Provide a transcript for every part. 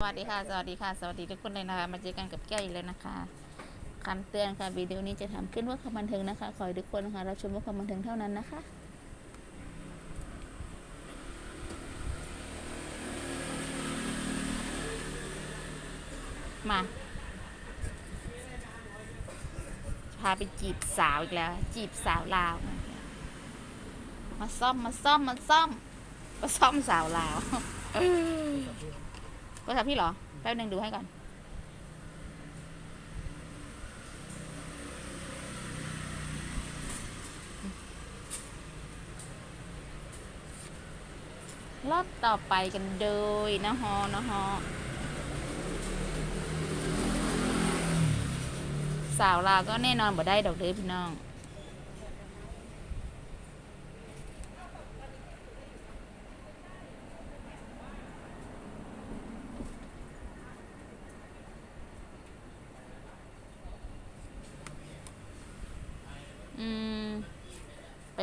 สวัสดีค่ะ สวัสดีค่ะ สวัสดีทุกคนเลยนะคะ มาเจอกันกับแก้วอีกแล้วนะคะคำเตือนค่ะวิดีโอนี้จะทำขึ้นเพื่อความบันเทิงนะคะ ขอให้ทุกคนนะคะรับชมเพื่อความบันเทิงเท่านั้นนะคะมา พาไปจีบสาวอีกแล้ว จีบสาวลาว มาซ่อมมาซ่อมมาซ่อมมาซ่อมสาวลาว ก็ทำพี่เหรอ แป๊บนึงดูให้ก่อน รอบต่อไปกันโดยนะฮอนะฮอสาวลาวก็แน่นอนบ่ได้ดอกเด้อพี่น้อง อืมไ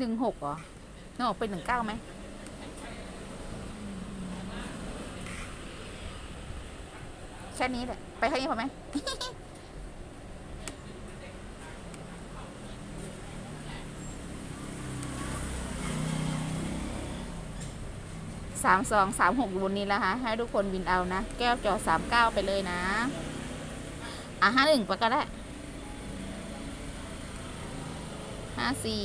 หนึ่งหกเหรอหนึ่งหกเป็นหนึ่งเก้าไหมแค่นี้แหละ ไปแค่นี้พอไหมสามสองสามหกบนนี้แล้วฮะให้ทุกคนบินเอานะ แก้วจอสามเก้าไปเลยนะ อะห้าหนึ่งไปก็ได้ห้าสี่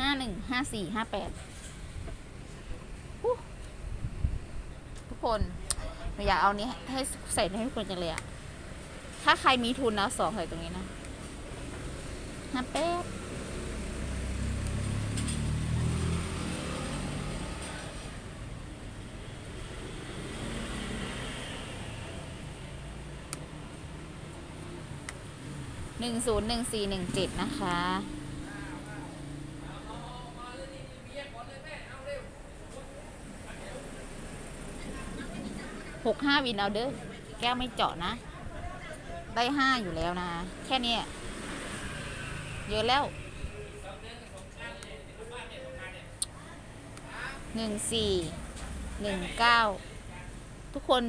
ห้าหนึ่งห้าสี่ห้าแปดทุกคนหนูอยากเอานี้ให้ใส่ให้ทุกคนจังเลยอะถ้าใครมีทุนนะสองใส่ตรงนี้นะห้าแปดหนึ่งศูนย์หนึ่งสี่หนึ่งเจ็ดนะคะ หกห้าวินเอาเด้อแก้วไม่เจาะนะ ได้ห้าอยู่แล้วนะ แค่นี้เยอะแล้วหนึ่งสี่หนึ่งเก้าทุกคน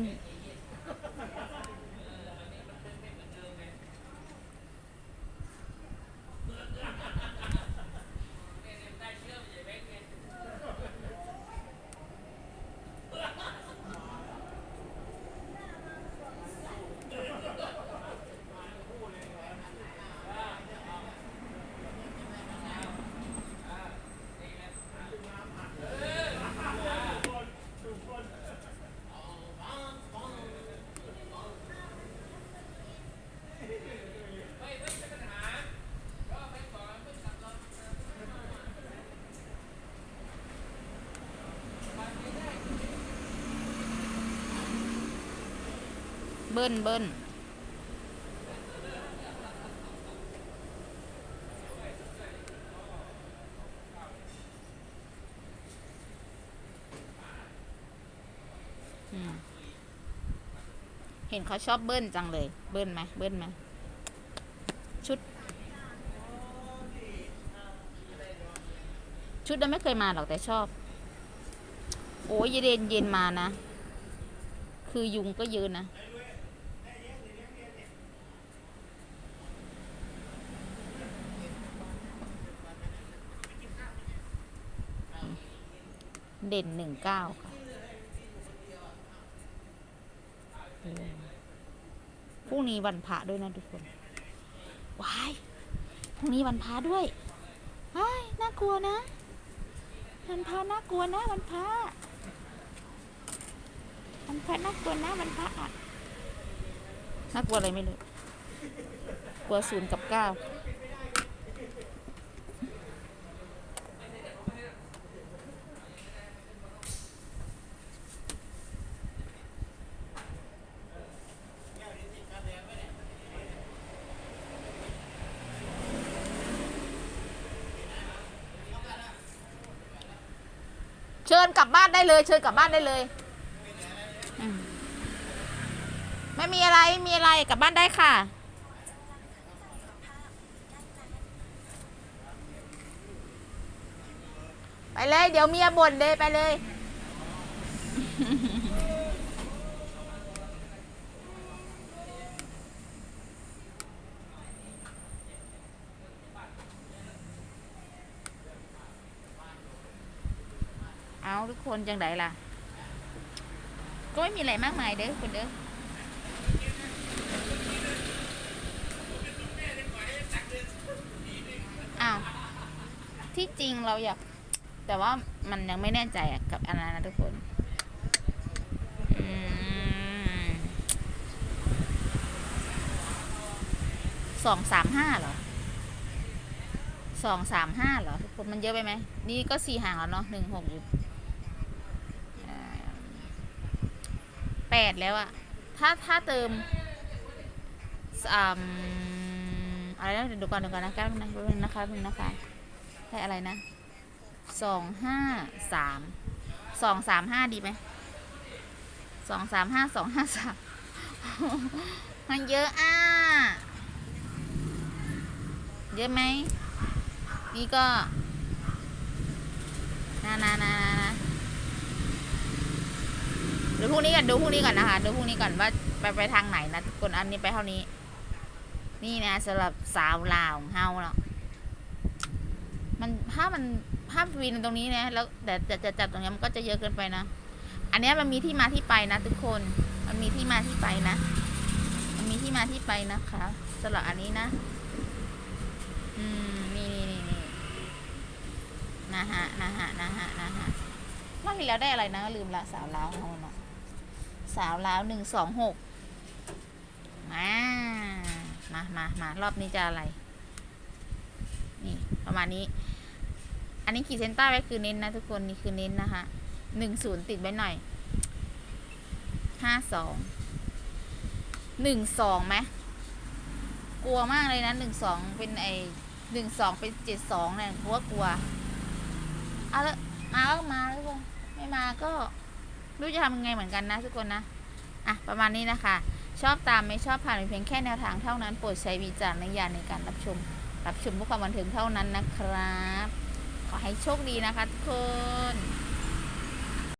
เบิ้ลเบิ้ลเห็นเขาชอบเบิ้ลจังเลย เบิ้ลไหมเบิ้ลไหมชุด ชุดนั้นไม่เคยมาหรอกแต่ชอบ โอ้ยเย็นเย็นมานะ คือยุงก็เยอะนะ เด่นหนึ่งเก้าค่ะพรุ่งนี้วันพระด้วยนะทุกคน ว้ายพรุ่งนี้วันพระด้วยว้ายน่ากลัวนะ วันพระน่ากลัวนะ วันพระ วันพระน่ากลัวนะวันพระอะน่ากลัวอะไรไม่รู้ กลัวศูนย์กับเก้า เชิญกลับบ้านได้เลย เชิญกลับบ้านได้เลยไม่มีอะไรมีอะไรกลับบ้านได้ค่ะ ไปเลย เดี๋ยวเมียบ่นเลยไปเลย ทุกคนจังไดล่ะ ก็ไม่มีอะไรมากมายเด้อคุณเด้ออ้าวที่จริงเราอยาก แต่ว่ามันยังไม่แน่ใจกับอันนั้นนะทุกคนสองสามห้าเหรอสองสามห้าเหรอทุกคนมันเยอะไปไหม นี่ก็สี่ห่างแล้วเนาะหนึ่งหกอยู่เอ่อ แปดแล้วอะถ้าถ้าเติมอืมอะไรนะเดี๋ยวดูก่อนเดี๋ยวก่อนนะแป๊บนึงนะแป๊บนึงนะคะแป๊บนึงนะคะได้อะไรนะสองห้าสามสองสามห้าดีไหมสองสามห้าสองห้าสามมันเยอะอะเยอะไหมนี่ก็นานานานานะ ดูพรุ่งนี้ก่อนดูพรุ่งนี้ก่อนนะคะ ดูพรุ่งนี้ก่อนว่าไปไปทางไหนนะทุกคนอันนี้ไปเท่านี้ นี่นะสำหรับสาวลาวของเฮาเนาะมันถ้ามันภาพวินตรงนี้นะแล้วแต่จะจะจับตรงนี้มันก็จะเยอะเกินไปนะ อันนี้มันมีที่มาที่ไปนะ ทุกคน มันมีที่มาที่ไปนะ มันมีที่มาที่ไปนะคะสำหรับอันนี้นะ อืมนี่นี่นี่นี่นะฮะนะฮะนะฮะนะฮะรอบที่แล้วได้อะไรนะลืมละสาวลาวของเราเนาะ สาวลาวหนึ่งสองหกมา มา มามารอบนี้จะอะไร นี่ ประมาณนี้ อันนี้ขีดเส้นใต้ไว้คือเน้นนะทุกคน นี่คือเน้นนะคะหนึ่งศูนย์ติดไว้หน่อย ห้าสอง หนึ่งสองไหม กลัวมากเลยนะหนึ่งสองเป็นไอหนึ่งสองเป็นเจ็ดสองเนี่ยกลัวกลัว เอาละมาก็มาทุกคนไม่มาก็ รู้จะทำยังไงเหมือนกันนะทุกคนนะ อะ ประมาณนี้นะคะ ชอบตามไม่ชอบผ่านเป็นเพียงแค่แนวทางเท่านั้นโปรดใช้วิจารณญาณในการรับชม รับชมเพื่อความบันเทิงเท่านั้นนะครับ ขอให้โชคดีนะคะทุกคน